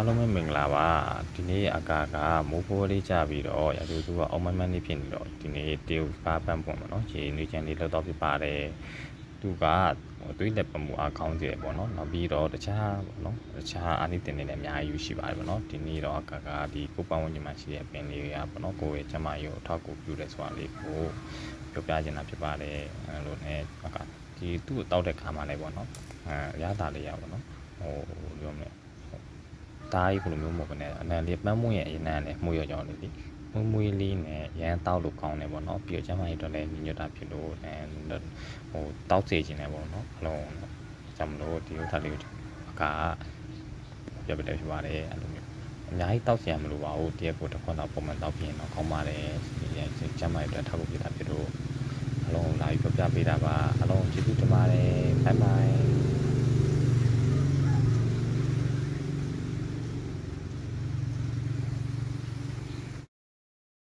အားလုံးပဲမင်္ဂလာပါဒီနေ့အကာကမိုးဖိုးလေးကြပြီးတော့ရတူသူကအောင်မမန်းလေးဖြစ်နေတော့ဒီနေ့တေကိုကားပန်းပွင့်ပါတော့ရေနေချန်လေးလောက်တော့ဖြစ်ပါတယ်သူကဟိုသွေးလက်ပမှုအားကောင်းတယ်ပေါ့နော်နောက်ပြီးတော့တခြားပေါ့နော်တခြားအာနိသင်တွေလည်းအများကြီးရှိပါတယ်ပေါ့နော်ဒီနေ့တော့အကာကဒီကိုပန်းဝင်ညီမှာရှိတဲ့ပင်လေးကပေါ့နော်ကိုယ့်ရဲ့ကျမကြီးကိုအထောက်အကူပြုတယ်ဆိုတာလေးကိုပြောပြချင်တာဖြစ်ပါတယ်အဲလိုနဲ့အကာဒီသူ့ကိုတောက်တဲ့ခါမှလည်းပေါ့နော်အဲရတာလေးရပါတော့ဟိုပြောမယ် တားကြီးဘယ်လိုမျိုးမဟုတ်ဘဲနဲ့အနံလေးပန်းမွေးရဲ့အနံလည်းမှုရကြောင်းလေးလေမွေးမွေးလေးနဲ့ရမ်းတောက်လို့ကောင်းတယ်ပေါ့နော်ပြီးတော့ကျမရဲ့အတွက်လည်းညွတ်တာဖြစ်လို့အဲဟိုတောက်စေခြင်းလည်းပေါ့နော်အလုံးကျမလို့ဒီဥစ္စာလေးကိုအကာပြပြတယ်ဖြစ်ပါတယ်အဲ့လိုမျိုးအများကြီးတောက်စရာမလိုပါဘူးတရက်ကိုတစ်ခွန်းတော့ပုံမှန်တောက်ပြင်တော့ကောင်းပါတယ်ဒီရန်ကျမရဲ့အတွက်ထောက်ဖို့ပြတာဖြစ်လို့အလုံးလာပြီးပြပြပေးတာပါအလုံးကျေးဇူးတင်ပါတယ်ဘိုင်ဘိုင်